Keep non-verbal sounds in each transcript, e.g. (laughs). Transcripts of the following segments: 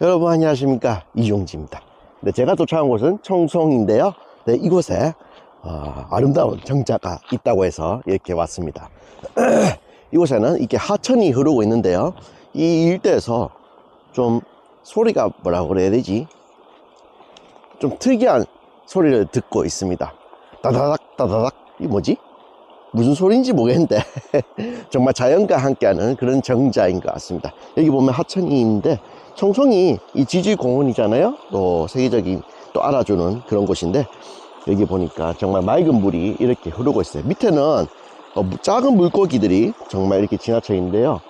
여러분 안녕하십니까? 이종지입니다. 네, 제가 도착한 곳은 청송인데요. 네, 이곳에 어, 아름다운 정자가 있다고 해서 이렇게 왔습니다. (clears throat) 이곳에는 이렇게 하천이 흐르고 있는데요. 이 일대에서 좀 소리가 뭐라고 그래야 되지? 좀 특이한 소리를 듣고 있습니다. 따다닥 따다닥 이 뭐지? 무슨 소리인지 모르겠는데 (laughs) 정말 자연과 함께하는 그런 정자인 것 같습니다. 여기 보면 하천이 있는데 청송이 이 지질공원이잖아요. 또 세계적인 또 알아주는 그런 곳인데 여기 보니까 정말 맑은 물이 이렇게 흐르고 있어요. 밑에는 어, 무- 작은 물고기들이 정말 이렇게 지나쳐 있는데요.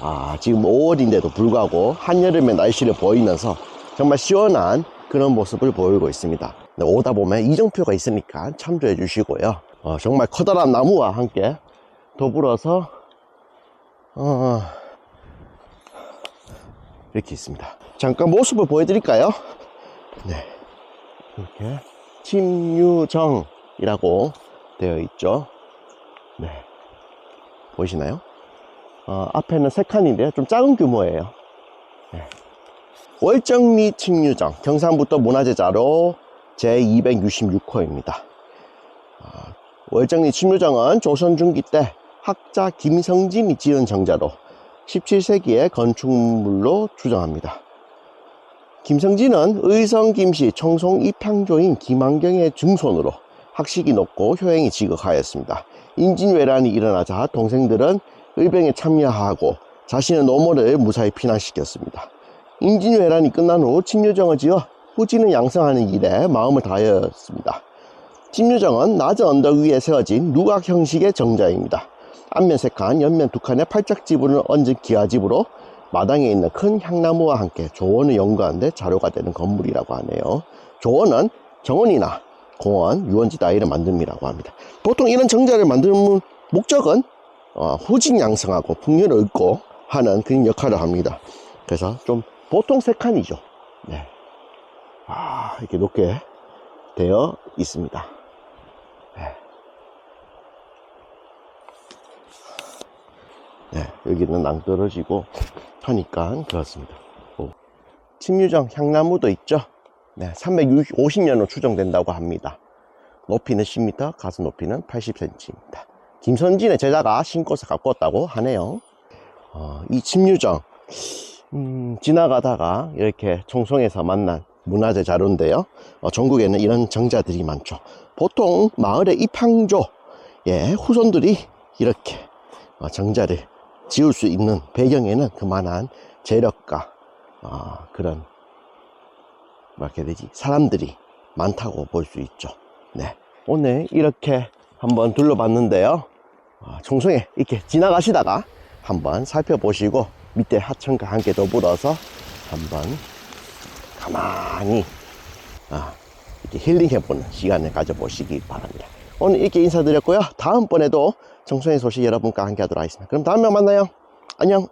아 지금 5월인데도 불구하고 한여름의 날씨를 보이면서 정말 시원한 그런 모습을 보이고 있습니다. 네, 오다 보면 이정표가 있으니까 참조해 주시고요. 어, 정말 커다란 나무와 함께 더불어서 어, 이렇게 있습니다. 잠깐 모습을 보여드릴까요? 네, 이렇게 침유정이라고 되어 있죠. 네, 보이시나요? 어, 앞에는 세 칸인데요, 좀 작은 규모예요. 네. 월정리 침유정 경상북도 문화재자료 제266호입니다. 월정리 침유정은 조선 중기 때 학자 김성진이 지은 정자로 17세기의 건축물로 추정합니다. 김성진은 의성 김씨 청송 입향조인 김한경의 증손으로 학식이 높고 효행이 지극하였습니다. 인진왜란이 일어나자 동생들은 의병에 참여하고 자신의 노모를 무사히 피난시켰습니다. 인진왜란이 끝난 후 침유정을 지어 후진을 양성하는 일에 마음을 다하였습니다. 침유정은 낮은 언덕 위에 세워진 누각 형식의 정자입니다. 앞면 세 칸, 옆면 두 칸의 팔짝 지붕을 얹은 기와집으로 마당에 있는 큰 향나무와 함께 조원을 연구하는데 자료가 되는 건물이라고 하네요. 조원은 정원이나 공원, 유원지 따위를 만듭니다고 합니다. 보통 이런 정자를 만드는 목적은 어, 후진 양성하고 풍류를 얻고 하는 그런 역할을 합니다. 그래서 좀 보통 세 칸이죠. 네. 아, 이렇게 높게 되어 있습니다. 네, 여기는 낭떠러지고 하니까 그렇습니다. 오. 침유정 향나무도 있죠. 네, 350년으로 추정된다고 합니다. 높이는 10m, 가슴 높이는 80cm입니다. 김선진의 제자가 신고서 갖고 왔다고 하네요. 어, 이 침유정 음, 지나가다가 이렇게 청송에서 만난 문화재 자료인데요. 어, 전국에는 이런 정자들이 많죠. 보통 마을의 입항조 예, 후손들이 이렇게 어, 정자를 지을 수 있는 배경에는 그만한 재력과 어, 그런 해야 되지 사람들이 많다고 볼 수 있죠. 네, 오늘 이렇게 한번 둘러봤는데요. 어, 청송에 이렇게 지나가시다가 한번 살펴보시고 밑에 하천과 함께 더불어서 한번 가만히 아, 이렇게 힐링해보는 시간을 가져보시기 바랍니다. 오늘 이렇게 인사드렸고요. 다음번에도 정성의 소식 여러분과 함께 하도록 하겠습니다. 그럼 다음에 만나요. 안녕.